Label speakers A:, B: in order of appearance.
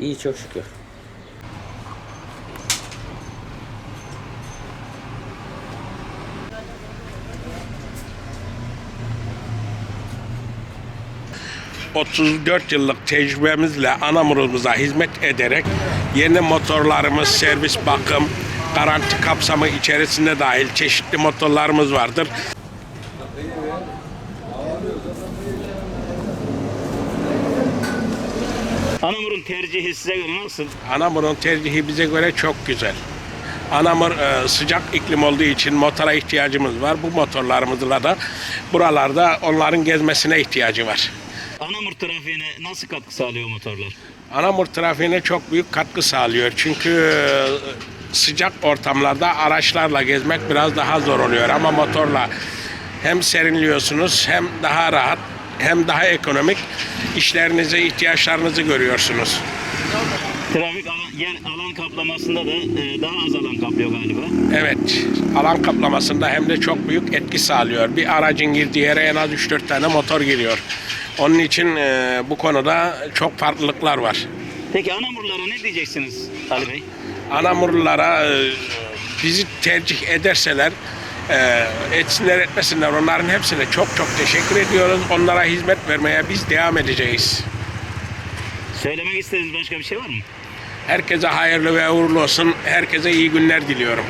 A: İyi çok şükür.
B: Hı. 34 yıllık tecrübemizle Anamur'umuza hizmet ederek yeni motorlarımız, servis bakım, garanti kapsamı içerisinde dahil çeşitli motorlarımız vardır.
C: Anamur'un tercihi size göre nasıl?
B: Anamur'un tercihi bize göre çok güzel. Anamur e, sıcak iklim olduğu için motora ihtiyacımız var. Bu motorlarımızla da buralarda onların gezmesine ihtiyacı var.
C: Anamur trafiğine nasıl katkı sağlıyor motorlar?
B: Anamur trafiğine çok büyük katkı sağlıyor. Çünkü e, sıcak ortamlarda araçlarla gezmek biraz daha zor oluyor ama motorla hem serinliyorsunuz hem daha rahat hem daha ekonomik işlerinizi, ihtiyaçlarınızı görüyorsunuz.
C: Trafik alan, yer alan kaplamasında da e, daha az alan kaplıyor galiba.
B: Evet, alan kaplamasında hem de çok büyük etki sağlıyor. Bir aracın girdiği yere en az 3-4 tane motor giriyor. Onun için e, bu konuda çok farklılıklar var.
C: Peki Anamurlara ne diyeceksiniz Ali Bey?
B: Anamurlulara e, bizi tercih ederseler e, etsinler etmesinler onların hepsine çok çok teşekkür ediyoruz. Onlara hizmet vermeye biz devam edeceğiz.
C: Söylemek istediğiniz başka bir şey var mı?
B: Herkese hayırlı ve uğurlu olsun. Herkese iyi günler diliyorum.